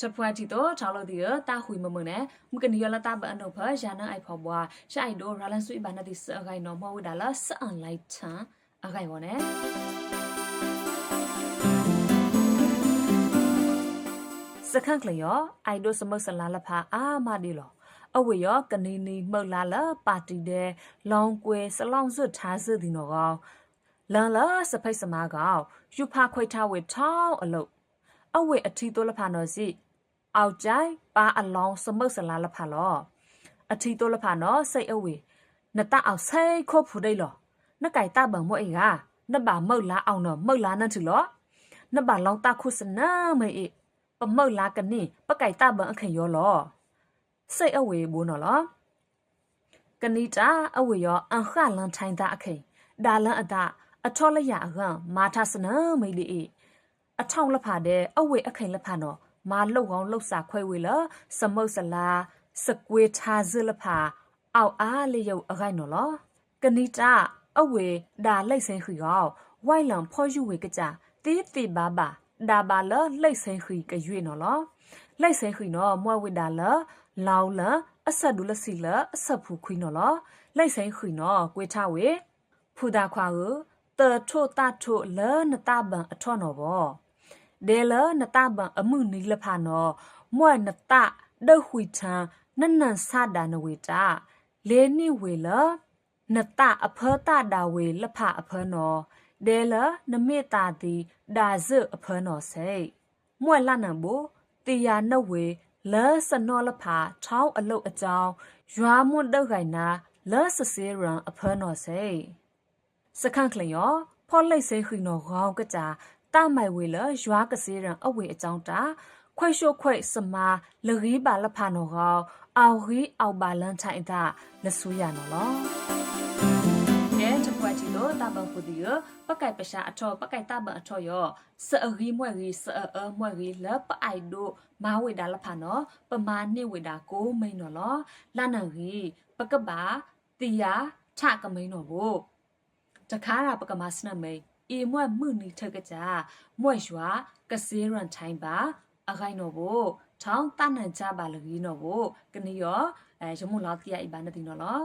တပွားတီတော့ချောင်းလို့ဒီတာခွေမမနဲ့မကနီရလာတာဘန်တော့ဖာရှာနအိုက်ဖော်ဘွားရှိုက်တော့ရလန်ဆွေဘာနာဒီစအခိုင်နော်မဟုတ်ဒါလားစအန်လိုက်ချန်အခိုင်ပါနဲ့စခန့်ကလျောအိုင်ဒိုစမုတ်ဆလာလဖာအာမဒီလောအဝေယောကနေနီမှုတ်လာလပါတီတဲ့လောင်ကွယ်စလောင်စွတ်ထားစသည်နော်ကောင်လန်လာစဖိတ်စမားကောင်ယူဖာခွိထားဝေထောင်းအလုတ် အဝေအထီတိုးလဖာနော်စီအောက်ကြိုင်ပါအလောင်းစမုတ်ဆလာလဖာလောအထီတိုးလဖာနော်စိတ်အဝေနတအောင်ဆိတ်ခုတ်ဖူဒိတ်လောနကြိုင်တဘံမို့အေကနဘာမုတ်လာအောင်နော်မုတ်လာနတ်ချူလောနဘာလောင်းတခုစနာမေအေပမုတ်လာကနိပကြိုင်တဘံအခင်ရောလောစိတ်အဝေဘူးနော်လောကနိတာအဝေရောအန်ခလန်ထိုင်တာအခိန်ဒါလန်အတာအထောလရအကံမာထစနမိလီအေ အထောင်လဖာတဲ့အဝေအခိန်လဖာနော်မာလှုပ်ကောင်းလှုပ်စာခွဲဝေလစမုတ်စလာစကွေထားဇလဖာအောက်အားလေးရုပ်အခိုင်နော်လောကနိတာအဝေဒါလိုက်စင်းခီကောဝိုင်လံဖောယူဝေကကြတီးတီဘာဘာဒါဘာလလိုက်စင်းခီကရွေနော်လောလိုက်စင်းခီနော်မွဲဝိဒါလလောင်လအဆက်ဒူလစီလအဆက်ဖူခွီနော်လောလိုက်စင်းခီနော်ကွေထဝေဖူဒါခွာကိုတထို့တထို့လနတဘံအထော့နော်ဘော ဒေလနတဘံအမှုနီလဖာနော်မွဲနတဒခွီထံနနန်ဆာဒါနဝေတာလေနိဝေလနတအဖောတဒါဝေလဖအဖောနော်ဒေလနမေတာတိဒါဇအဖောနော်စေမွဲလနံဘူတေယာနဝေလဲစနောလဖာချောင်းအလုတ်အကြောင်းရွာမွတ်တော့ခိုင်နာလဲစစေရန်အဖောနော်စေစခန့်ကလျောဖောလိတ်စေခိနော်ခေါင်းကကြ တမိုင်ဝေလရွာကစေရန်အဝေအကြောင်းတာခွဲရှို့ခွဲစမာလရီပါလဖာနော်ခေါအော်ရီအောက်ပါလန်ထိုင်တာလဆူရနော်လောကဲတပွားချီလို့တဘဖူဒီယပကိုင်ပရှာအထောပကိုင်တဘအထောယောစအရီမွဲရီစအအမွဲရီလပအိုက်ဒိုမာဝေဒါလဖာနော်ပမာနိဝေဒါကိုမိန်နော်လောလာနရီပကဘာတီယာထကမိန်နော်ဘိုတခါရပကမစနမိန် အေမွဲ့မှုနီထကကြမွဲ့ရွာကစေရန်ထိုင်ပါအခိုင်နော်ဘိုထောင်းတနန်ကြပါလကြီးနော်ဘိုကနီယောအဲရမုလောက်တိယအိဘာနတိနော်လော